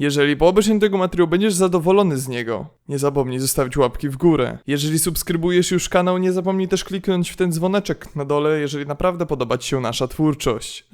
Jeżeli po obejrzeniu tego materiału będziesz zadowolony z niego, nie zapomnij zostawić łapki w górę. Jeżeli subskrybujesz już kanał, nie zapomnij też kliknąć w ten dzwoneczek na dole, jeżeli naprawdę podoba Ci się nasza twórczość.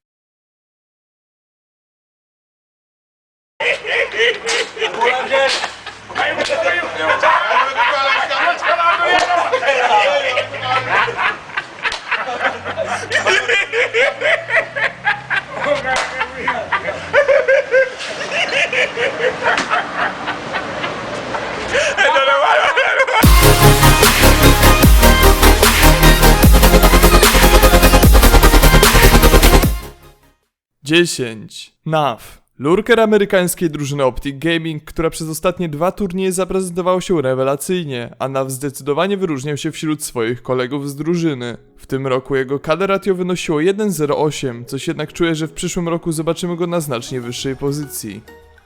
Dziesięć. NAV. Lurker amerykańskiej drużyny Optic Gaming, która przez ostatnie dwa turnieje zaprezentowała się rewelacyjnie, a NAV zdecydowanie wyróżniał się wśród swoich kolegów z drużyny. W tym roku jego KD ratio wynosiło 1.08, coś jednak czuję, że w przyszłym roku zobaczymy go na znacznie wyższej pozycji.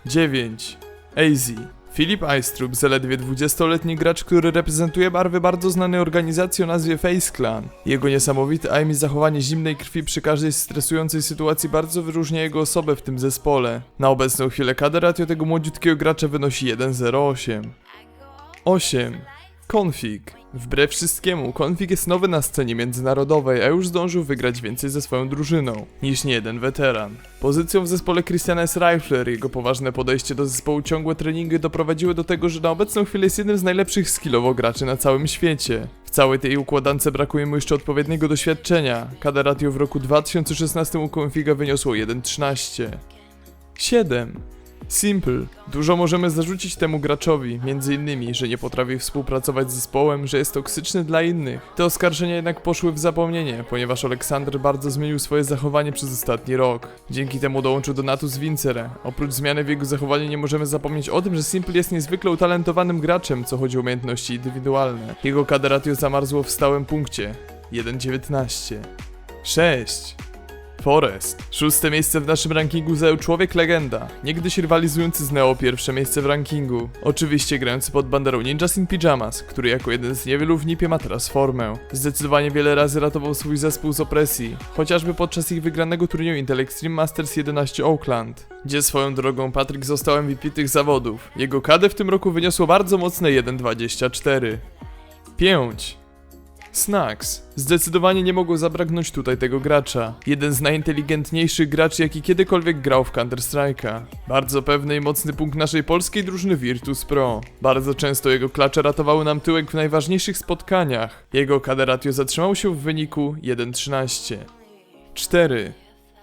9. AZ. Filip Aistrup, zaledwie 20-letni gracz, który reprezentuje barwy bardzo znanej organizacji o nazwie Face Clan. Jego niesamowite aim i zachowanie zimnej krwi przy każdej stresującej sytuacji bardzo wyróżnia jego osobę w tym zespole. Na obecną chwilę KD tego młodziutkiego gracza wynosi 1.08. 8. Config. Wbrew wszystkiemu, Config jest nowy na scenie międzynarodowej, a już zdążył wygrać więcej ze swoją drużyną niż niejeden weteran. Pozycją w zespole Christiana jest Rifler, jego poważne podejście do zespołu, ciągłe treningi doprowadziły do tego, że na obecną chwilę jest jednym z najlepszych skillowo graczy na całym świecie. W całej tej układance brakuje mu jeszcze odpowiedniego doświadczenia. KD ratio w roku 2016 u Configa wyniosło 1.13. 7. Simple. Dużo możemy zarzucić temu graczowi, między innymi, że nie potrafi współpracować z zespołem, że jest toksyczny dla innych. Te oskarżenia jednak poszły w zapomnienie, ponieważ Aleksander bardzo zmienił swoje zachowanie przez ostatni rok. Dzięki temu dołączył do Natus Vincere. Oprócz zmiany w jego zachowaniu nie możemy zapomnieć o tym, że Simple jest niezwykle utalentowanym graczem, co chodzi o umiejętności indywidualne. Jego kaderatio zamarzło w stałym punkcie. 1.19 6. Forest. Szóste miejsce w naszym rankingu zajął człowiek legenda, niegdyś rywalizujący z Neo pierwsze miejsce w rankingu. Oczywiście grający pod banderą Ninjas in Pyjamas, który jako jeden z niewielu w Nipie ma teraz formę. Zdecydowanie wiele razy ratował swój zespół z opresji, chociażby podczas ich wygranego turnieju Intel Extreme Masters 11 Oakland, gdzie swoją drogą Patrick został MVP tych zawodów. Jego KD w tym roku wyniosło bardzo mocne 1.24. 5. Snacks. Zdecydowanie nie mogło zabraknąć tutaj tego gracza. Jeden z najinteligentniejszych graczy, jaki kiedykolwiek grał w Counter-Strike'a. Bardzo pewny i mocny punkt naszej polskiej drużyny Virtus Pro. Bardzo często jego klacze ratowały nam tyłek w najważniejszych spotkaniach. Jego KD ratio zatrzymał się w wyniku 1.13. 4.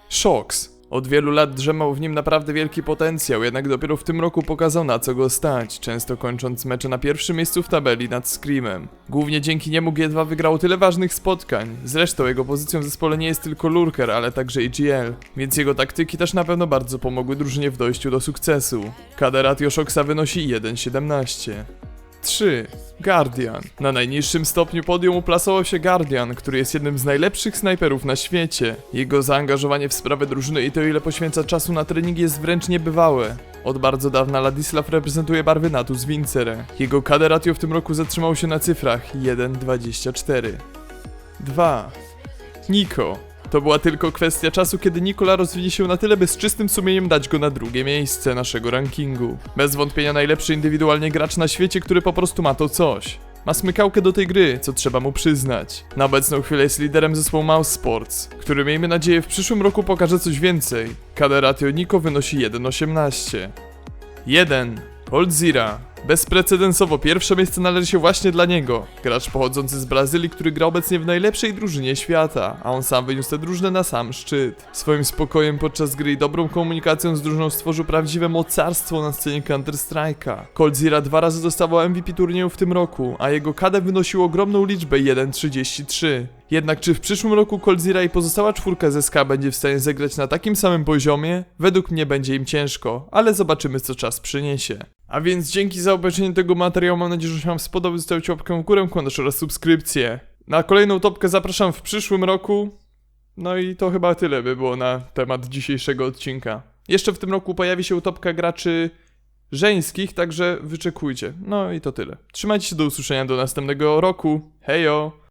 Shox. Od wielu lat drzemał w nim naprawdę wielki potencjał, jednak dopiero w tym roku pokazał na co go stać, często kończąc mecze na pierwszym miejscu w tabeli nad Screamem. Głównie dzięki niemu G2 wygrał tyle ważnych spotkań. Zresztą jego pozycją w zespole nie jest tylko Lurker, ale także EGL, więc jego taktyki też na pewno bardzo pomogły drużynie w dojściu do sukcesu. KD ratio wynosi 1.17. 3. Guardian. Na najniższym stopniu podium uplasował się Guardian, który jest jednym z najlepszych snajperów na świecie. Jego zaangażowanie w sprawę drużyny i to ile poświęca czasu na treningi jest wręcz niebywałe. Od bardzo dawna Ladislav reprezentuje barwy Natus Vincere. Jego KD ratio w tym roku zatrzymał się na cyfrach 1.24. 2. Niko. To była tylko kwestia czasu, kiedy Nikola rozwinie się na tyle, by z czystym sumieniem dać go na drugie miejsce naszego rankingu. Bez wątpienia najlepszy indywidualnie gracz na świecie, który po prostu ma to coś. Ma smykałkę do tej gry, co trzeba mu przyznać. Na obecną chwilę jest liderem zespołu Mouse Sports, który miejmy nadzieję w przyszłym roku pokaże coś więcej. KD ratio Niko wynosi 1.18. 1. Oldzira. Bezprecedensowo pierwsze miejsce należy się właśnie dla niego. Gracz pochodzący z Brazylii, który gra obecnie w najlepszej drużynie świata, a on sam wyniósł tę drużynę na sam szczyt. Swoim spokojem podczas gry i dobrą komunikacją z drużyną stworzył prawdziwe mocarstwo na scenie Counter-Strike'a. Coldzira dwa razy dostawał MVP turnieju w tym roku, a jego KD wynosił ogromną liczbę 1.33. Jednak czy w przyszłym roku Coldzira i pozostała czwórka z SK będzie w stanie zagrać na takim samym poziomie? Według mnie będzie im ciężko, ale zobaczymy co czas przyniesie. A więc dzięki za obejrzenie tego materiału, mam nadzieję, że się wam spodobał, zostawić łapkę w górę, komentarz oraz subskrypcję. Na kolejną topkę zapraszam w przyszłym roku. No i to chyba tyle by było na temat dzisiejszego odcinka. Jeszcze w tym roku pojawi się topka graczy żeńskich, także wyczekujcie. No i to tyle. Trzymajcie się do usłyszenia do następnego roku. Hejo!